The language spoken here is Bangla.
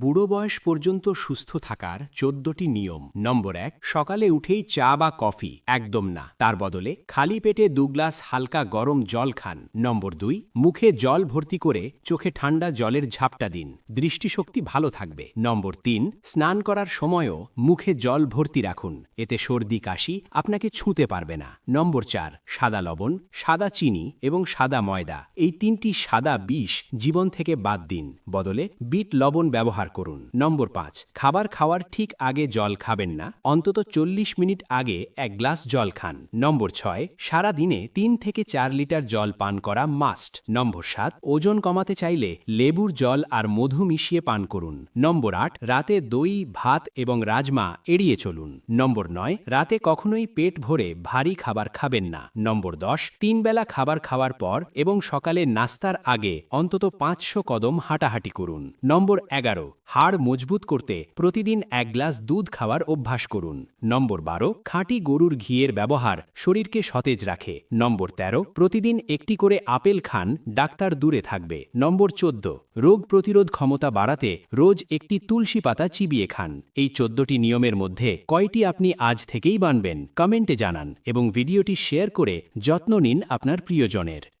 বুড়ো বয়স পর্যন্ত সুস্থ থাকার চোদ্দটি নিয়ম। নম্বর এক, সকালে উঠেই চা বা কফি, একদম না। তার বদলে খালি পেটে দু গ্লাস হালকা গরম জল খান। নম্বর দুই, মুখে জল ভর্তি করে চোখে ঠান্ডা জলের ঝাপটা দিন। দৃষ্টিশক্তি ভালো থাকবে। নম্বর তিন, স্নান করার সময়ও মুখে জল ভর্তি রাখুন। এতে সর্দি, কাশি আপনাকে ছুঁতে পারবে না। নম্বর চার, সাদা লবণ, সাদা চিনি এবং সাদা ময়দা। এই তিনটি সাদা বিষ জীবন থেকে বাদ দিন। বদলে বিট লবণ ব্যবহার করুন। নম্বর পাঁচ, খাবার খাওয়ার ঠিক আগে জল খাবেন না, অন্তত চল্লিশ মিনিট আগে এক গ্লাস জল খান। নম্বর ছয়, সারা দিনে তিন থেকে চার লিটার জল পান করা মাস্ট। নম্বর সাত, ওজন কমাতে চাইলে লেবুর জল আর মধু মিশিয়ে পান করুন। নম্বর আট, রাতে দই, ভাত এবং রাজমা এড়িয়ে চলুন। নম্বর নয়, রাতে কখনোই পেট ভরে ভারী খাবার খাবেন না। নম্বর দশ, তিন বেলা খাবার খাওয়ার পর এবং সকালে নাস্তার আগে অন্তত পাঁচশো কদম হাঁটাহাঁটি করুন। নম্বর এগারো হাড় মজবুত করতে প্রতিদিন এক গ্লাস দুধ খাওয়ার অভ্যাস করুন। নম্বর বারো, খাঁটি গরুর ঘিয়ের ব্যবহার শরীরকে সতেজ রাখে। নম্বর ১৩ প্রতিদিন একটি করে আপেল খান, ডাক্তার দূরে থাকবে। নম্বর চোদ্দ, রোগ প্রতিরোধ ক্ষমতা বাড়াতে রোজ একটি তুলসী পাতা চিবিয়ে খান। এই চোদ্দটি নিয়মের মধ্যে কয়টি আপনি আজ থেকেই বানবেন, কমেন্টে জানান এবং ভিডিওটি শেয়ার করে যত্ন নিন আপনার প্রিয়জনের।